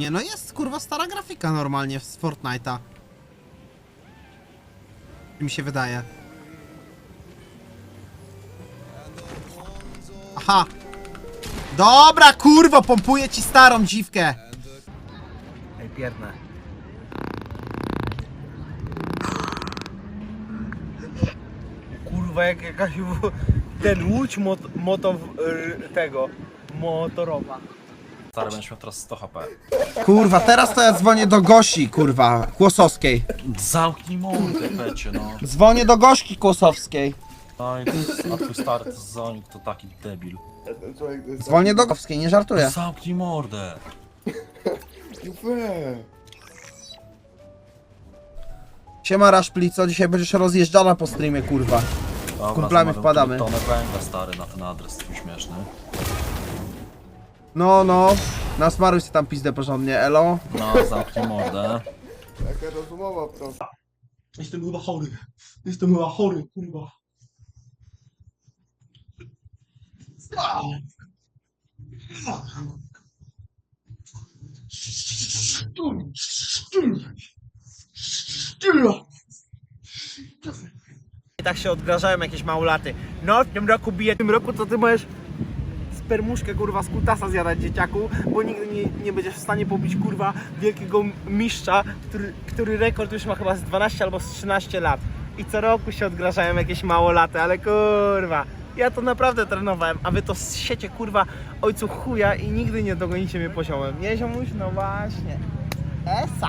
Nie no jest kurwa stara grafika normalnie z Fortnite'a. Mi się wydaje. Aha. Dobra kurwo, pompuję ci starą dziwkę. Ej. Kurwa, jak jakaś ten łódź mot, moto, y, tego, motorowa. Stary, będziesz miał teraz 100 HP. Kurwa, teraz to ja dzwonię do Gosi, kurwa, Kłosowskiej. Zamknij mordę, pecie, no. Dzwonię do Gośki Kłosowskiej. No i a twój stary to zonik to taki debil. Dzwonię do Kłosowskiej, nie żartuję. Zamknij mordę. Siema Raszplico, dzisiaj będziesz rozjeżdżana po streamie, kurwa. Dobra, kumplami zamawiam wpadamy. Tonę węgla, stary, na ten adres twój śmieszny. No, no. Nasmaruj się tam pizdę porządnie, elo. No, zamknij mordę. Jaka rozumowa prosta. Jestem chyba chory. Jestem chyba chory, kurwa. I tak się odgrażają jakieś małolaty. No, w tym roku bije, w tym roku to ty możesz spermuszkę kurwa z kutasa zjadać dzieciaku, bo nigdy nie, nie będziesz w stanie pobić kurwa wielkiego mistrza, który, który rekord już ma chyba z 12 albo z 13 lat. I co roku się odgrażają jakieś małolaty, ale kurwa. Ja to naprawdę trenowałem, a wy to siecie kurwa ojcu chuja i nigdy nie dogonicie mnie poziomem. Nie ziomuś? No właśnie. Esa.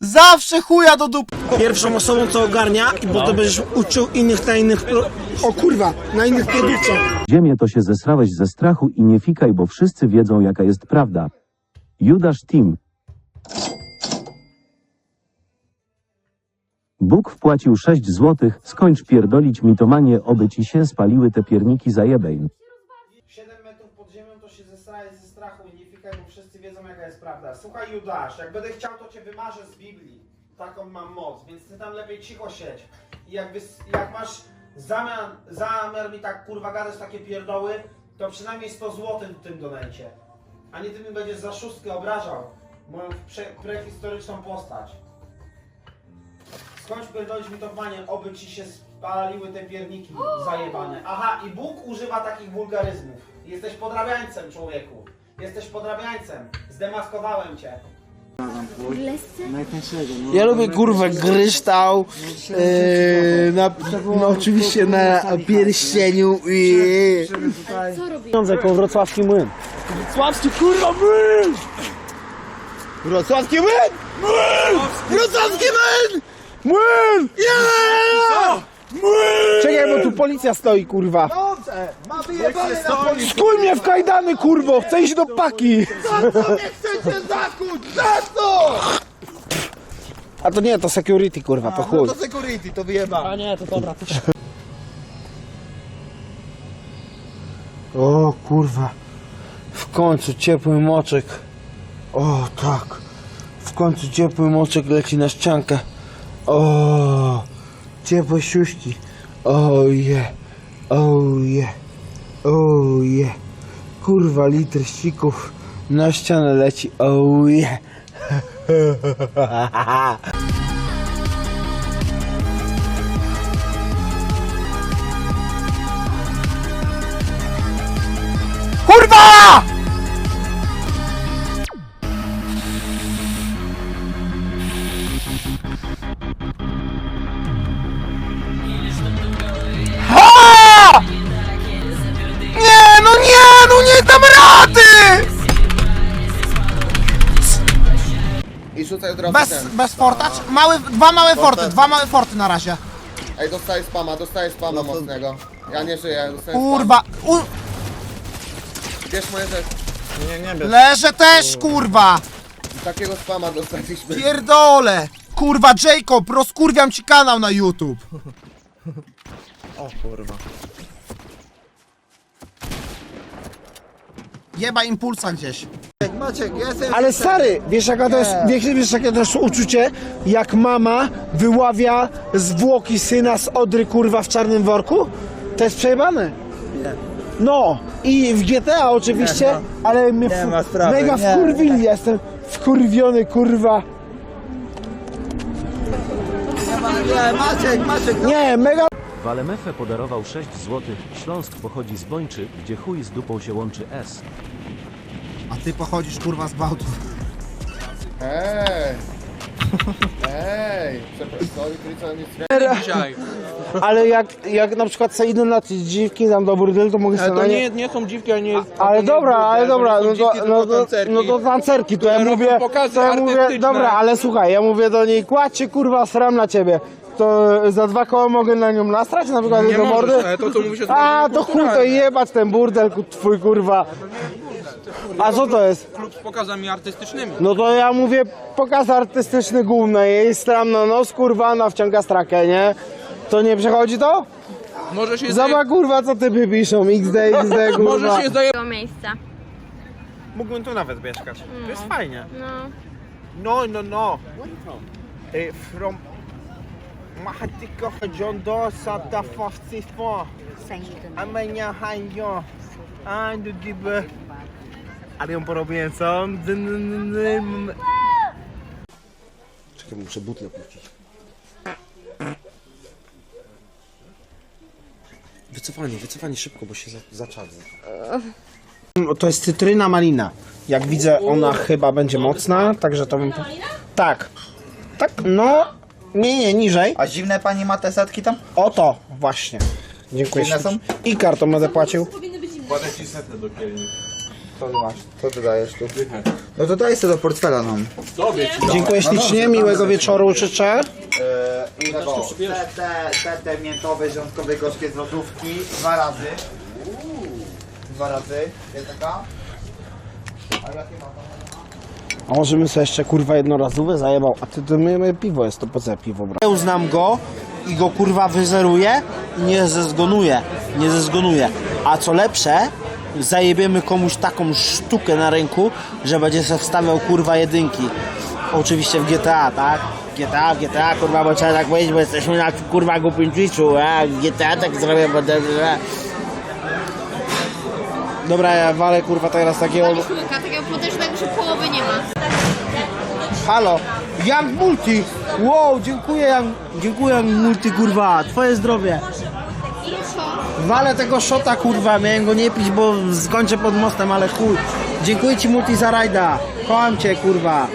Zawsze chuja do dupy. pierwszą osobą, co ogarnia i potem będziesz uczył innych na innych... Pro... O kurwa, na innych produktach. Ziemię to się zesrałeś ze strachu i nie fikaj, bo wszyscy wiedzą jaka jest prawda. Judasz Team. Bóg wpłacił 6 złotych, skończ pierdolić mitomanie, oby ci się spaliły te pierniki zajebej. 7 metrów pod ziemią to się zesraje ze strachu i nie fikaj, bo wszyscy wiedzą jaka jest prawda. Słuchaj Judasz, jak będę chciał to cię wymarzę z Biblii. Taką mam moc, więc ty tam lepiej cicho siedź. I jak, jak masz zamiar, zamiar mi tak kurwa gadać takie pierdoły, to przynajmniej 100 zł w tym donajcie. A nie ty mi będziesz za szóstkę obrażał moją prze- prehistoryczną postać. Skończ pierdolić mi to panie, oby ci się spaliły te pierniki zajebane. Aha, i Bóg używa takich wulgaryzmów. Jesteś podrabiańcem, człowieku. Jesteś podrabiańcem. Zdemaskowałem cię. Ja lubię kurwę kryształ, yy, na, no oczywiście na pierścieniu i... Pieniądze koło wrocławski młyn. Wrocławski kurwa młyn! Wrocławski młyn! Młyn! Wrocławski młyn! Młyn! Yeah! Czekaj, bo tu policja stoi kurwa. Dobrze! Ma wyjebane na policję! Skuj mnie w kajdany kurwo, chcę iść do paki! Za co mnie chcecie zakuć? Za co? A to nie, to security kurwa, to No chuj. to security, to wyjeba. O kurwa. W końcu ciepły moczek. O tak. W końcu ciepły moczek leci na ściankę. O. Ciepłe siuśki. O je. O je. O je. Kurwa litr ścików na ścianę leci. O I rzucaj od razu Bez, ten. bez forta, czy- mały, dwa małe forty, dwa małe forty na razie. Ej, dostaję spama, dostaję spama mocnego. Ja nie żyję, dostaję Kurwa, u, spama. Bierz moje rzeczy. leżę też, kurwa. Takiego spama dostaliśmy. Pierdole! Kurwa, Jacob, rozkurwiam ci kanał na YouTube. O kurwa. Jeba impulsa gdzieś. Ale stary, wiesz jaka to jest, wiesz, wiesz jakie to jest uczucie, jak mama wyławia zwłoki syna z Odry kurwa w czarnym worku? To jest przejebane. No i w GTA oczywiście, ale mnie w, mega wkurwili, jestem wkurwiony kurwa. Nie, mega Walemefę podarował 6 zł. Śląsk pochodzi z Bończy, gdzie chuj z dupą się łączy S. A ty pochodzisz kurwa z Bałtu. Ej! Ej! Przepraszam, sorry, Trójca, nie Ale jak, jak na przykład sobie idę na te dziwki tam do burdelu, to mogę sobie na nie... nie są dziwki, a nie Ale dobra, ale dobra, no to, no, to, no to tancerki, to ja mówię, to ja mówię, dobra, ale słuchaj, ja mówię do niej, kładźcie kurwa, sram na ciebie. To za dwa koła mogę na nią nastrać, na przykład do mordy? ale to co mówisz jest A, to chuj, to jebać ten burdel ku- twój kurwa. A co to jest? klub z pokazami artystycznymi. No to ja mówię, pokaz artystyczny główny, jej stram na nos, kurwa, ona wciąga strakę, nie? To nie przechodzi to? Może się Zobacz kurwa, co ty piszą, XD, XD, Może kurwa. się zdaje... tego miejsca. Mógłbym tu nawet mieszkać. To jest fajnie. No. No, no, no. Eh, from Mahatiko Jondo Sata Fastifo. Amenia Hanyo. Andu Gibe. Ale ją porobiłem, co? Czekaj, muszę butlę puścić. Wycofanie, wycofanie szybko, bo się za, zaczadzę. To jest cytryna malina. Jak widzę, ona chyba będzie mocna, także to bym... Tak. Tak, no... Nie, nie, niżej. A zimne pani ma te setki tam? Oto, właśnie. Dziękuję Zimne są? I kartą będę płacił. Co ty dajesz tu? No to daj sobie do portfela nam. Dziękuję ślicznie, miłego wieczoru życzę. I tego, setę, setę miętowe, związkowe, gorzkie z lodówki. Dwa razy. Dwa razy. Jest taka? A jakie ma pan? A możemy sobie jeszcze kurwa jednorazowe zajebał. A ty to my, my piwo jest, to po co ja piwo brać? Uznam go i go kurwa wyzeruję i nie zezgonuję. Nie zezgonuję. A co lepsze, zajebiemy komuś taką sztukę na rynku, że będzie sobie wstawiał kurwa jedynki. Oczywiście w GTA, tak? GTA, GTA, kurwa, bo trzeba tak powiedzieć, bo jesteśmy na kurwa głupim Twitchu, a w GTA tak zrobię, bo... Dobra, ja walę kurwa teraz takiego... Chmurka takiego potężnego, że połowy nie ma. Halo, Young Multi! Wow, dziękuję Young, dziękuję Multi, kurwa, twoje zdrowie. Walę tego szota, kurwa, miałem go nie pić, bo skończę pod mostem, ale chuj. Dziękuję ci Multi za rajda. Kocham cię, kurwa.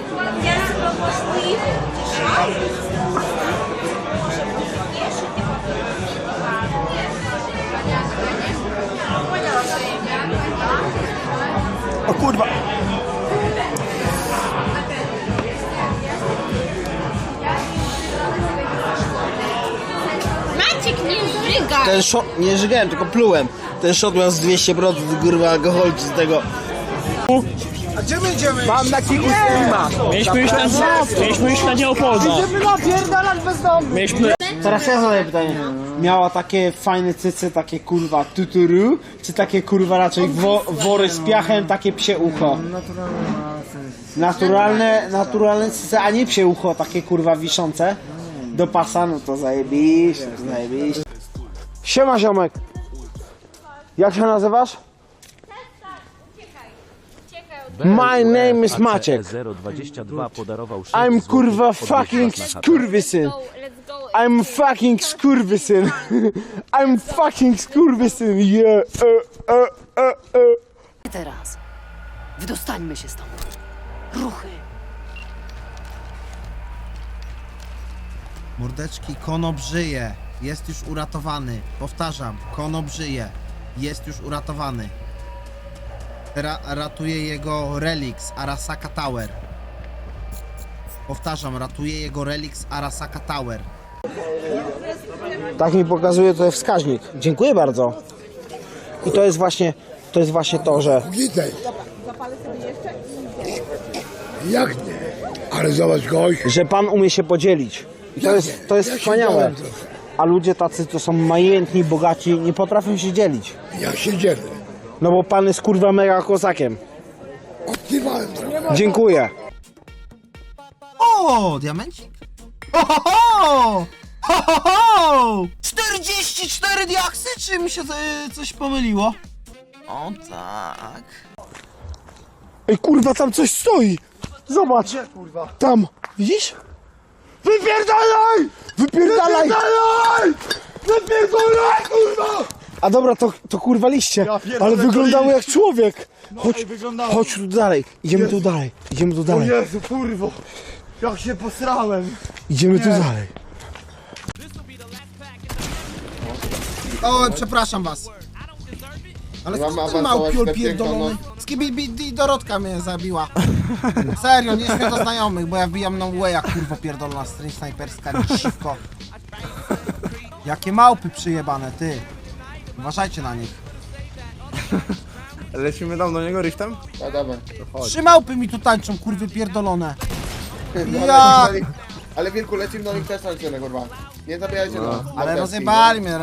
Ten szot, nie żygałem, tylko plułem. Ten szot miał z 200% kurwa alkoholu z tego. A gdzie my idziemy? Mam na kilku streama. Mieliśmy iść na, mieliśmy iść na nieopolno. Idziemy napierdalać. Mieliśmy... Teraz ja zadaję pytanie. Miała takie fajne cyce, takie kurwa tuturu, czy takie kurwa raczej wo, wory z piachem, takie psie ucho? Naturalne, naturalne cyce, a nie psie ucho, takie kurwa wiszące. Do pasa, no to zajebiście, to zajebiście. Siema ziomek. Jak się nazywasz? My name is Maciek. 022 podarował 6 I'm złotych, kurwa fucking chatę. skurwysyn. Go, let's go. I'm fucking skurwysyn. I'm fucking skurwysyn. Yeah. Uh, uh, uh. Teraz. Wydostańmy się stąd. Ruchy. Mordeczki, Konop żyje. Jest już uratowany. Powtarzam, Konop żyje. Jest już uratowany. Ra ratuje jego reliks Arasaka Tower. Powtarzam, ratuje jego reliks Arasaka Tower. Tak mi pokazuje tutaj wskaźnik. Dziękuję bardzo. I to jest właśnie to, jest właśnie to że Jak nie? Ale zobacz gość. że pan umie się podzielić. I to jest, to jest wspaniałe. A ludzie tacy, co są majętni, bogaci, nie potrafią się dzielić. Ja się dzielę. No bo pan jest kurwa mega kozakiem. Trochę. Dziękuję. O, diamencik. Ho, ho, ho! Ho, ho, ho! 44 diaksy, czy mi się e, coś pomyliło? O tak. Ej kurwa, tam coś stoi! Zobacz! Gdzie kurwa? Tam! Widzisz? Wypierdalaj! Wypierdalaj! Wypierdalaj! Wypierdalaj kurwa! A dobra, to, to kurwa liście, ale wyglądało jak człowiek. Chodź, chodź tu dalej, idziemy tu dalej, idziemy tu dalej. Jezu, kurwo. Jak się posrałem. Idziemy tu dalej. O, przepraszam was. Ale skąd ten małpiol pierdolony? Skibidi Dorotka mnie zabiła. Serio, nie śmiem do znajomych, bo ja wbijam na way jak kurwa pierdolona stryń snajperska, dziwko. Jakie małpy przyjebane, ty. Uważajcie na nich. Lecimy tam do niego riftem? No dobra. Trzy małpy mi tu tańczą, kurwy pierdolone. No, Ja-. Ale Wilku, lecimy do nich też tańczymy, kurwa. Nie zabijajcie no. Ale rozjebali mnie.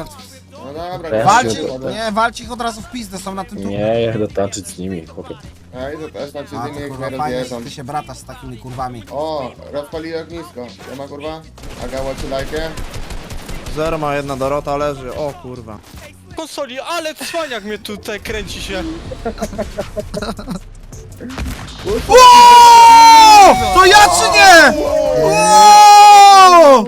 No dobra, Walcie, dobra. nie, walcie ich od razu w pizdę, są na tym tu. Nie, jadę tańczyć z nimi, chłopie. A i to też A z nimi, to jak kurwa fajnie, że ty się bratasz z takimi kurwami. O, rozpali ognisko. Nie ma kurwa? Aga, łaci lajkę. Zero ma jedna Dorota leży, o kurwa. Konsoli, ale cwaniak mnie tutaj kręci się. To ja czy nie? Ale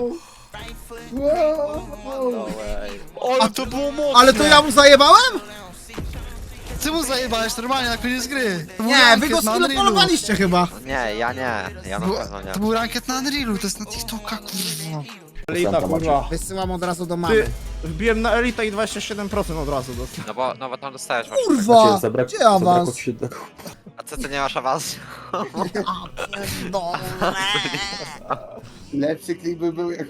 Ale to ja mu zajebałem? Ty mu zajebałeś normalnie na koniec gry. To był Nie, wy rankiet go na Unrealu. skilopolowaliście chyba. Nie, ja nie. Ja To był, to był rankiet na Unrealu, to jest na TikToka, kurwa. Elita kurwa. Wysyłam od razu do Ty, mamy. wbiłem na Elita i 27% od razu dostałem. No bo, no bo tam dostajesz Kurwa, gdzie awans? A co ty nie masz awansu? Lepszy klik by był jak...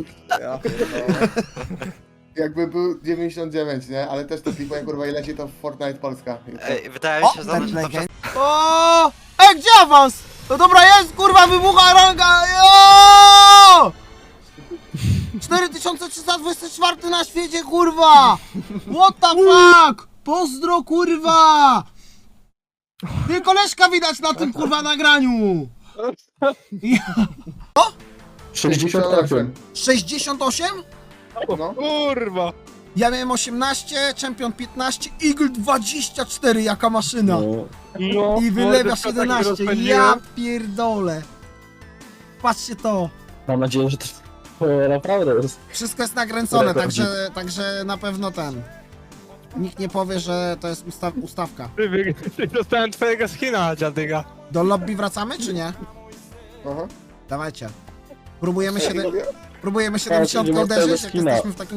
Jakby był 99, nie? Ale też to klipuję kurwa i leci to w Fortnite Polska. I to- wydaje O, ten legend. O! Ej, gdzie awans? No dobra jest, kurwa, wybucha ranga! Jo! 4324 na świecie, kurwa! What the fuck? Pozdro, kurwa! Ty koleżka widać na tym, kurwa, nagraniu! Ja. 68. 68? No. Kurwa. Ja miałem 18, Champion 15, Eagle 24, jaka maszyna! No, I wylewasz 11, ja pierdolę! Patrzcie to! Mam nadzieję, że to naprawdę jest. Wszystko jest nakręcone, Rekordzik. także, także na pewno ten. Nikt nie powie, że to jest ustaw, ustawka. Dostałem twojego skina, dziadyga. Do lobby wracamy, czy nie? Aha. Dawajcie. Próbujemy, Tak, 70 nie ma uderzyć, jak jesteśmy w takim